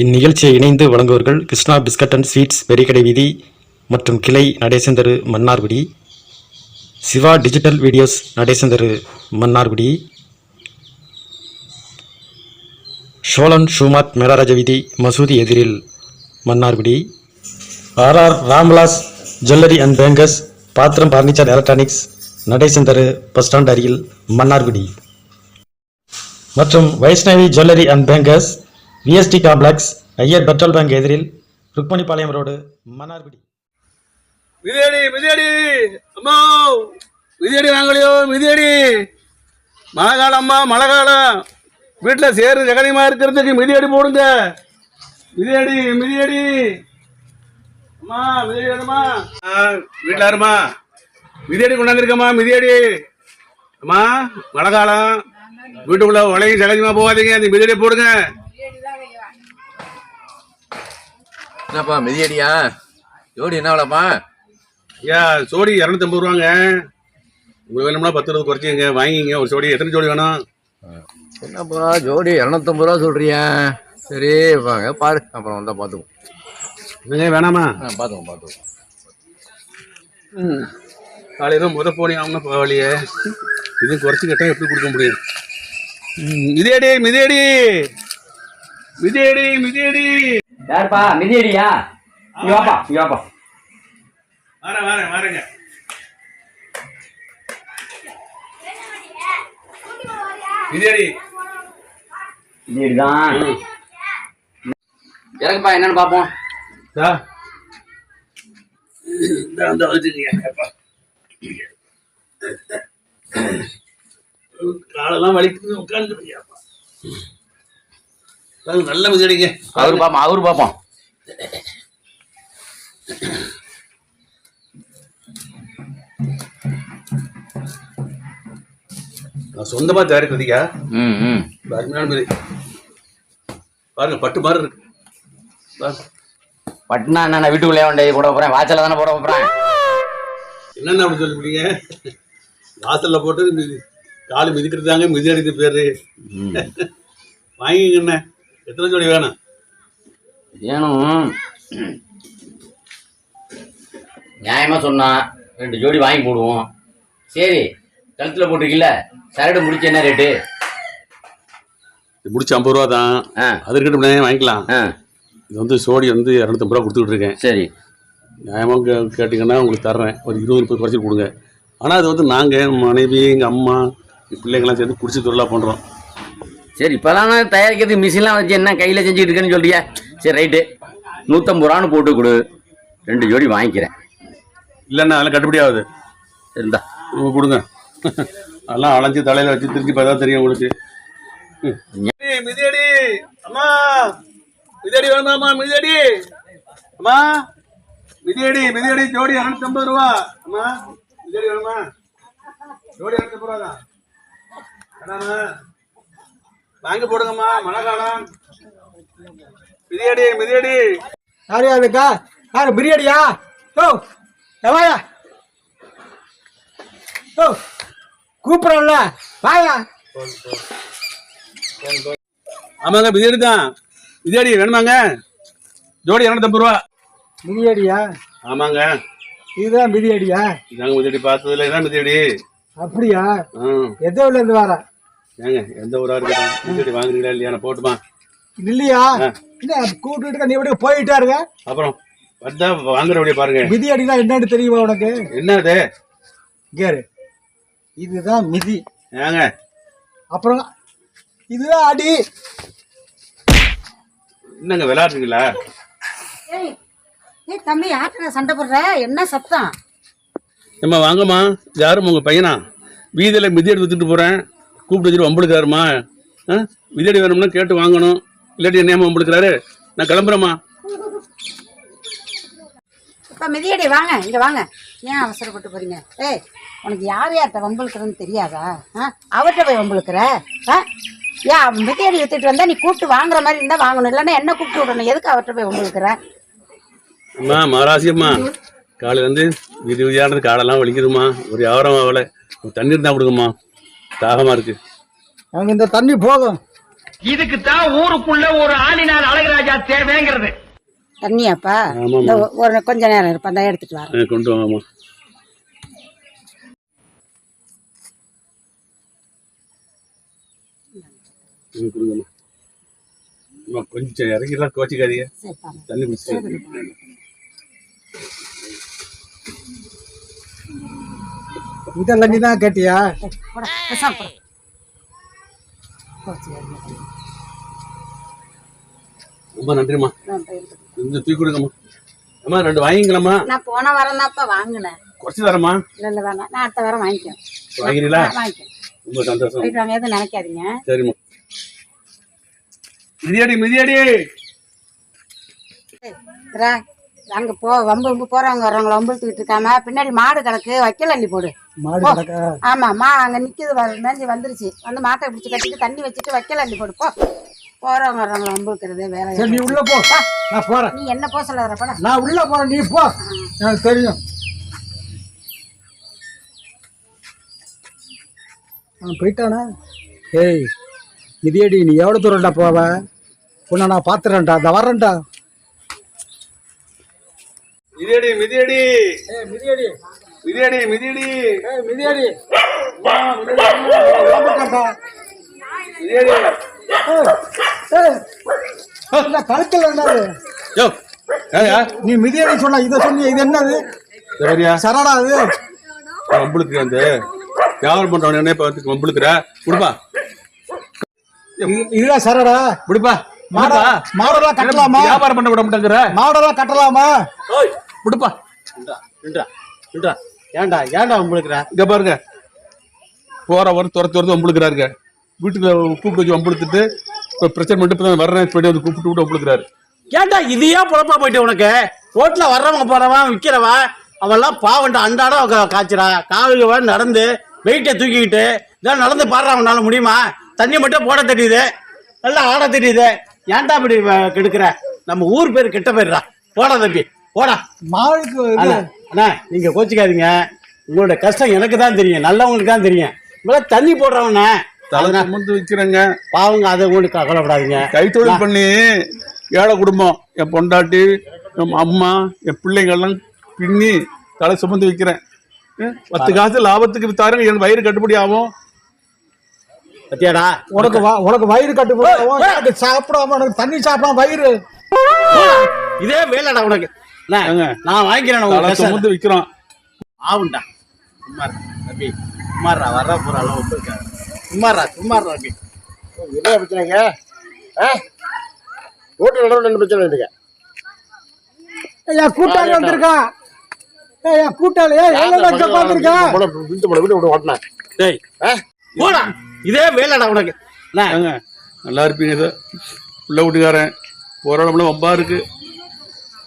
இந்நிகழ்ச்சியை இணைந்து வழங்குவர்கள் Krishna biscuit and sweets Periyakadai வீதி மற்றும் கிளை நடேசந்தரு மன்னார்குடி சிவா டிஜிட்டல் வீடியோஸ் நடேசந்தரு மன்னார்குடி ஷோலன் ஷூமாத் மேலராஜ வீதி மசூதி எதிரில் Mannargudi R R Ramvilas jewellery and bankers பாத்திரம் பர்னிச்சர் எலக்ட்ரானிக்ஸ் நடேசந்தரு பஸ் ஸ்டாண்ட் அருகில் மன்னார்குடி. மற்றும் Vaishnavi jewellery and bankers V S T complex Iyer petrol bank எதிரில் ருக்மணிபாளையம் ரோடு மன்னார்குடி. மிதியடி மிதியடி அம்மா மிதியடி வாங்கலையோ மிதியடி. மழை காலம்மா மழை காலம். வீட்டில் சேரு ஜெகனியமாக இருக்கிறதுக்கு மிதியடி போடுங்க. மிதியடி மிதியடி. அம்மா மிதியடி வேணுமா? வீட்டில் இருமா மிதியடி கொண்டாந்துருக்கம்மா மிதியடி. அம்மா மழை காலம். வீட்டுக்குள்ளே உலகி ஜெகனியமா போகாதீங்க அந்த மிதியடி போடுங்க. என்னப்பா மிதியடியா? ஜோடி என்ன விலப்பா? ஐயா சோடி இரநூத்தம்பது ரூபாங்க. உங்களுக்கு வேணும்னா பத்து ரூபா குறைச்சிங்க வாங்கிங்க ஒரு சோடி எத்தனை சோடி வேணும்? என்னப்பா ஜோடி இரநூத்தம்பது ரூபா சொல்றியா சரி வாங்க பாரு. அப்புறம் வந்தா பார்த்துக்குவோம் என்னங்க வேணாமா? ஆ பார்த்துக்கோம் பார்த்துக்கோம் ம். காலையில் முத போனி ஆகணும் பரவாயில்லையே. இது குறைச்சி கேட்டால் எப்படி கொடுக்க முடியும்? ம், மிதியடி மிதியடி. மிதியடி மிதியடி. யாருப்பா? மிதியடியா? இங்க வாப்பா இங்க வாப்பா. வரேன் வரேன் வரேங்க. மிதியடி. மிதியடிதான். இறங்குப்பா என்னன்னு பாப்போம். தா. இந்த அப்பா காலெல்லாம் வலிக்குது உட்காந்துருக்கியாப்பா நல்ல மிதியடிங்க அவரு பாப்போம் அவரு பாப்போம் நான் சொந்தமா தயாரிக்க விதிக்கா ம் ம். அருமையான மிதி பாருங்க பட்டு மாதிரி இருக்கு. பட்டுனா என்ன வீட்டுக்குள்ளே கொண்டு போட போறேன் வாசல்ல தானே போட போறேன். என்னென்ன அப்படி சொல்லிவிட்டீங்க வாசல்ல போட்டு காலு மிதிக்கிறதாங்க மிதி அடித்து பேரு. வாங்கிக்கண்ணே எத்தனை ஜோடி வேணும்? ஏனும் நியாயமா சொன்னா ரெண்டு ஜோடி வாங்கி போடுவோம். சரி கழுத்துல போட்டிருக்கீல்ல சரடு முடிச்சு என்ன ரேட்டு இது முடிச்சு ஐம்பது ரூபா தான். ஆ. அது இருக்கட்டும் வாங்கிக்கலாம். ஆ. இது வந்து சோடி வந்து இரநூத்தம்பது ரூபா கொடுத்துக்கிட்டு இருக்கேன் சரி. நியாயமாக கே கேட்டிங்கன்னா உங்களுக்கு தர்றேன். ஒரு இருபது முப்பது குறைச்சி கொடுங்க. ஆனால் அது வந்து நாங்கள் மனைவி எங்கள் அம்மா என் பிள்ளைங்களாம் சேர்ந்து குடிச்சு தொழிலாக பண்ணுறோம் சரி இப்போலாம் தயாரிக்கிறதுக்கு மிஷின்லாம் வச்சு என்ன கையில் செஞ்சுட்டு இருக்கேன்னு சொல்றியா? சரி ரைட்டு. நூற்றம்பது ரூபான்னு போட்டு கொடு. ரெண்டு ஜோடி வாங்கிக்கிறேன். இல்லைன்னா அதெல்லாம் கட்டுப்படி ஆகுது. இருந்தா கொடுங்க. அதெல்லாம் அலைஞ்சு தலையில் வச்சு திருச்சி பார்த்தா தெரியும் உங்களுக்கு. மிதியடி. அம்மா. மிதியடி வேணுமாம்மா மிதியடி. அம்மா. மிதியடி மிதியடி ஜோடி இரநூத்தம்பது ரூபா அம்மா மிதியடி வேணுமா? ஜோடி இரநூத்தம்பது ரூபா தான் வேணாமா வாங்கி போடுங்கம்மா மழை காலம். மிதியடி மிதியடி. யாரு அதுக்கா யாரு பிரியாணியா? ஓ எவாயா? ஓ கூப்பிடல வாயா. ஆமாங்க மிதியடி தான். மிதியடி வேணுமாங்க? ஜோடி இரநூத்தம்பது ரூபா. பிரியாணியா? ஆமாங்க. இதுதான் பிரியாணியா? இதாங்க மிதியடி பார்த்ததுல இதான் மிதியடி. அப்படியா? ஊர்ல இருந்து வர? ஏங்க எந்த ஊரா இருக்கட்டும் வாங்குறீங்களா இல்லையா? நான் போட்டுமா? இல்லையா? என்ன கூப்பிட்டு நீ எப்படி போயிட்டாருங்க? அப்புறம் வந்தா வாங்குறபடியே பாருங்க. மிதியடினா என்னன்னு தெரியுமா உனக்கு? என்னது? கேரு இதுதான் மிதி. ஏங்க. அப்புறம் இதுதான் அடி. என்னங்க விளையாடுறீங்களா? ஏய் ஏய் தம்பி யார்கிட்ட சண்டை போடுற? என்ன சத்தம்? ஏம்மா வாங்கம்மா. யாரும் உங்க பையனா? வீதியில் மிதியடி வித்துட்டு போறேன். கூப்பிட்டு வச்சுட்டு வம்பளுக்காருமா மிதியடி வேணும்னா கேட்டு வாங்கணும். இல்லாட்டி என்ன வம்பளுக்குறாரு நான் கிளம்புறேம்மா. இப்ப மிதியடி வாங்க இங்க வாங்க. ஏன் அவசரப்பட்டு போறீங்க? ஏய் உனக்கு யார் யார்கிட்ட வம்புழுக்கிறன்னு தெரியாதா? ஆ? அவர்கிட்ட போய் வம்புழுக்கிற? ஆ? ஏன் மிதியடி வித்துட்டு வந்தா நீ கூப்பிட்டு வாங்குற மாதிரி இருந்தா வாங்கணும். இல்லைன்னா என்ன கூப்பிட்டு விடணும்? எதுக்கு அவர்கிட்ட போய் வம்புழுக்கிற? அம்மா மகாராசியம்மா காலையில வந்து விதி விதியானது காலெல்லாம் வலிக்குதும்மா. ஒரு வியாபாரம் ஆகலை. ஒரு தண்ணி இருந்தால் தாகமாக இருக்கு. எனக்கு இந்த தண்ணி போதும் இதுக்கு தான் ஊருக்குள்ள ஒரு ஆளினார் அழகராஜா தேவைங்கிறது. தண்ணியாப்பா? ஆமாம்மா. இந்த ஒ- ஒரு கொஞ்ச நேரம் இருப்பா அந்த எடுத்துட்டு வரேன் ஆ, கொண்டு வாங்கம்மா ம், கொடுங்கம்மா. அம்மா, கொஞ்சம் இறங்கிலாம் கோச்சிக்காதீங்க. சரிப்பா தண்ணி குடிச்சிட்டு. இதெல்லாம் நீ தான் கேட்டியா? ரொம்ப நன்றிம்மா. கொஞ்சம் தூக்கி கொடுங்கம்மா. அம்மா ரெண்டு வாங்கிக்கலாமா. நான் போன வாரம் தான்ப்பா வாங்கினேன். குறைச்சி தரேம்மா இல்ல இல்ல வேணாம். நான் அடுத்த வாரம் வாங்கிக்கிறேன். வாங்கிறீங்களா வாங்கிக்கிறேன். ரொம்ப சந்தோஷம். போயிட்டு வாங்க எதுவும் நினைக்காதீங்க. சரிம்மா. மிதியடி மிதியடி. ரா, அங்க போ வம்பு வம்பு போறவங்க வர்றவங்க வம்புழுத்துக்கிட்டு இருக்காம பின்னாடி மாடு கிடக்கு வைக்கல் அள்ளி போடு. மாடு. கிடக்கா? ஆமா மா அங்க நிக்குது வ- மேஞ்சி வந்துருச்சு. வந்து மாட்டை பிடிச்சி கட்டிட்டு தண்ணி வச்சுட்டு வைக்கல் அள்ளி போடு போ. போறவங்க வர்றவங்க வம்புழுக்கிறது வேற சரி நீ உள்ள போ. நான் போறேன். நீ என்ன போ சொல்லாத படம் நான் உள்ள போறேன் நீ போ. எனக்கு தெரியும். அவன் போயிட்டானா? ஏய் மிதியடி நீ எவ்வளோ தூரம்டா போவ? உன்னை நான் பார்த்துறேன்டா இந்த வரேன்டா மிதியடி மிதியடி. ஏய் மிதியடி. மிதியடி மிதியடி. ஏய் மிதியடி. மிதியடி கழுத்தில் என்னது? யோ ஏயா நீ மிதியடி சொன்ன இதை சொன்னி இது என்னது? சரியா சரடா அது. வம்புளுக்கு வந்து வியாபாரம் பண்றவன் என்ன பார்த்து வம்புளுக்குற கொடுப்பா. இது- இதுதான் சரடா. விடுப்பா மாடா மாடெல்லாம் கட்டலாமா? வியாபாரம் பண்ண விட மாட்டேங்கிற? மாடெல்லாம் கட்டலாமா? விடுப்பா. ஏன்டா ஏன்டா உங்களுக்கு இங்க பாருங்க. போற வர துரத்து துரத்து வம்புளுக்குறாருங்க வீட்டுல கூப்பிட்டு வச்சு வம்புழுத்துட்டு இப்போ பிரச்சனை பண்ணிட்டு இப்போ தான் வர்றேன் போயிட்டு வந்து கூப்பிட்டு விட்டு வம்புளுக்குறாரு ஏன்டா இதையா பொழப்பா போயிட்டு உனக்கு? ரோட்ல வர்றவங்க போறவன் விக்கிறவன் அவெல்லாம் பாவன்டா அன்றாடம் கா- காய்ச்சறா. காலுக்கு நடந்து வெயிட்டை தூக்கிக்கிட்டு இதெல்லாம் நடந்து பாடுறா அவனால முடியுமா? தண்ணி மட்டும் போட தெரியுது. நல்லா ஆட தெரியுது. ஏன்டா இப்படி கெடுக்கிற? நம்ம ஊர் பேர் கெட்ட பேர்டா போடா தம்பி. போடா. மாடுக்கு இது அண்ணா அண்ணா நீங்க கோச்சிக்காதீங்க. உங்களோட கஷ்டம் எனக்கு தான் தெரியும். நல்லவங்களுக்கு தான் தெரியும். இவ்வளவு தண்ணி போடுறவன தலை சுமந்து விற்கிறேங்க பாவங்க அதை உங்களுக்கு கவலைப்படாதீங்க. கைத்தொழில் பண்ணி ஏழை குடும்பம் என் பொண்டாட்டி என் அம்மா என் பிள்ளைங்கள்லாம் பின்னி தலை சுமந்து விற்கிறேன் பத்து காசு லாபத்துக்கு வித்தாருங்க. என் வயிறு கட்டுப்படி ஆகும். பத்தியாடா. உனக்கு வா- உனக்கு வயிறு கட்டு போடும் எனக்கு சாப்பிடாம எனக்கு தண்ணி சாப்பிடாம வயிறு. இதே வேலைடா உனக்கு. நான் வாங்கிக்கிறேன் சுமந்து விற்கிறோம் ஆவுண்டா. சும்மாரா தம்பி சும்மாரா வர்ற போறாலும் ஒப்பிருக்காரு சும்மாரா சும்மாரா தம்பி என்ன பிரச்சனைங்க ரோட்டு நடுவில் என்ன பிரச்சனை இருக்கு? என் கூட்டாளி வந்திருக்கான் ஏய் என் கூட்டாளி ஏய் எவ்வளோ உட்காந்துருக்கா வீட்டு போல வீட்டு விட்டு ஓட்டினேன் டேய். போடா. இதே வேலைடா உனக்கு. நல்லா இருப்பீங்க சார். பிள்ளை வீட்டுக்காரன். போகிற இடம்லாம் வம்பா இருக்கு.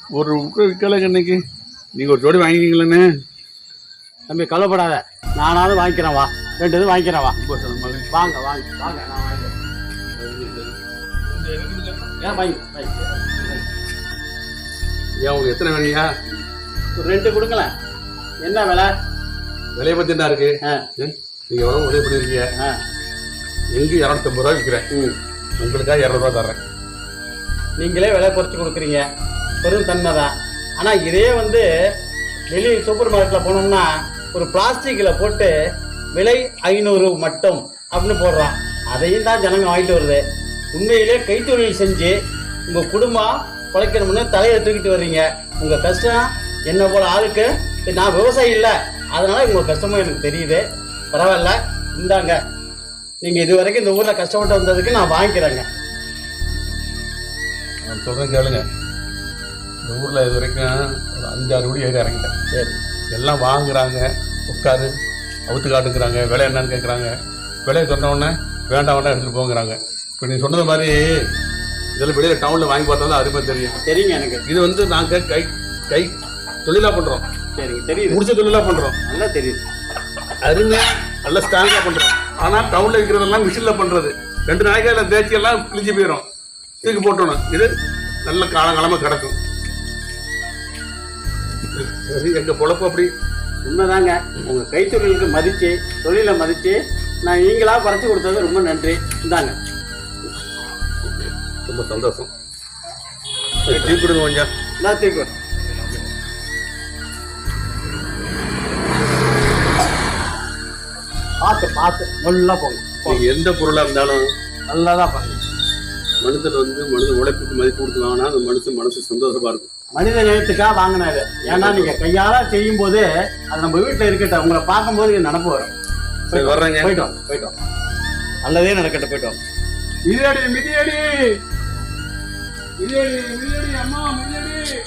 ஒரு விட்டு விற்கலைங்க இன்னைக்கு. நீங்கள் ஒரு ஜோடி வாங்கிக்கிங்களேன்னு தம்பி கவலைப்படாத. நானாவது வாங்கிக்கிறேன் வா. ரெண்டு இது வாங்கிக்கிறேன் வா. வாங்க வாங்க வாங்க. நான் வாங்கிக்கிறேன். ஏன் வாங்கி வாங்கி. ஏன் உங்களுக்கு எத்தனை வேணுங்க ஒரு ரெண்டு கொடுங்களேன். என்ன விலை? விலையை பற்றி என்ன இருக்கு? ஆ. நீங்கள் எவ்வளோ உதவி பண்ணியிருக்கீங்க ஆ. எங்கே இரநூத்தம்பது ரூபா விற்கிறேன் ம். உங்களுக்காக இரநூறுவா தர்றேன். நீங்களே விலை குறைச்சி கொடுக்குறீங்க. பெரும் தன்மை தான் ஆனால் இதே வந்து வெளியே சூப்பர் மார்க்கெட்டில் போனோம்னா ஒரு பிளாஸ்டிக்கில் போட்டு விலை ஐநூறு மட்டும் அப்படின்னு போடுறான். அதையும் தான் ஜனங்க வாங்கிட்டு வருது. உண்மையிலே கைத்தொழில் செஞ்சு உங்கள் குடும்பம் குலைக்கணும்னு தலையை தூக்கிட்டு வர்றீங்க. உங்கள் கஷ்டம் என்ன போல் ஆளுக்கு? நான் விவசாயி இல்லை. அதனால் உங்கள் கஷ்டமும் எனக்கு தெரியுது. பரவாயில்ல. இந்தாங்க. நீங்கள் இது வரைக்கும் இந்த ஊரில் கஷ்டப்பட்டு வந்ததுக்கு நான் வாங்கிக்கிறேங்க. நான் சொல்கிறேன் கேளுங்க. இந்த ஊரில் இது வரைக்கும் ஒரு அஞ்சாறு வீடு ஏறி இறங்கிட்டேன். சரி. எல்லாம் வாங்குறாங்க உட்காரு அவுத்து காட்டுக்கிறாங்க விலை என்னன்னு கேட்குறாங்க விலையை சொன்ன உடனே வேண்டாம் வேண்டாம் எடுத்துகிட்டு போங்கிறாங்க. இப்போ நீ சொன்னது மாதிரி இதெல்லாம் வெளியில் டவுனில் வாங்கி பார்த்தா தான் அருமை தெரியும். தெரியுங்க எனக்கு. இது வந்து நாங்கள் கை கை தொழிலாக பண்ணுறோம் சரிங்க தெரியுது. முடிச்ச தொழிலாக பண்ணுறோம் நல்லா தெரியுது. அருமையாக நல்லா ஸ்ட்ராங்காக பண்ணுறோம் ஆனால் டவுனில் விற்கிறதெல்லாம் மிஷினில் பண்ணுறது ரெண்டு நாளைக்கு அதில் தேய்ச்சி எல்லாம் கிழிஞ்சு போயிடும் தூக்கி போட்டணும் இது நல்ல காலங்காலமாக கிடக்கும். எங்கள் பொழப்பு அப்படி? உண்மைதாங்க. உங்க கைத்தொழிலுக்கு மதிச்சு தொழிலை மதிச்சு நான் நீங்களா குறைச்சி கொடுத்தது ரொம்ப நன்றி. இந்தாங்க. ரொம்ப சந்தோஷம். டீ கொடுங்க கொஞ்சம். எல்லாத்தையும் பார்த்து பார்த்து நல்லா போங்க. எந்த பொருளா இருந்தாலும் நல்லா தான் பண்ணுங்க. மனுஷன் வந்து மனித உழைப்புக்கு மதிப்பு கொடுத்து வாங்கினா அந்த மனுஷன் மனசு சந்தோஷமா இருக்கும். மனித நேயத்துக்காக வாங்கினாரு. ஏன்னா நீங்க கையால செய்யும் போது அது நம்ம வீட்டுல இருக்கட்டும் உங்களை பார்க்கும்போது நினப்பு வரும். சரி வர்றேங்க. போயிட்டோம் போயிட்டோம். நல்லதே நடக்கட்டும் போயிட்டோம். மிதியடி மிதியடி. மிதியடி மிதியடி அம்மா மிதியடி.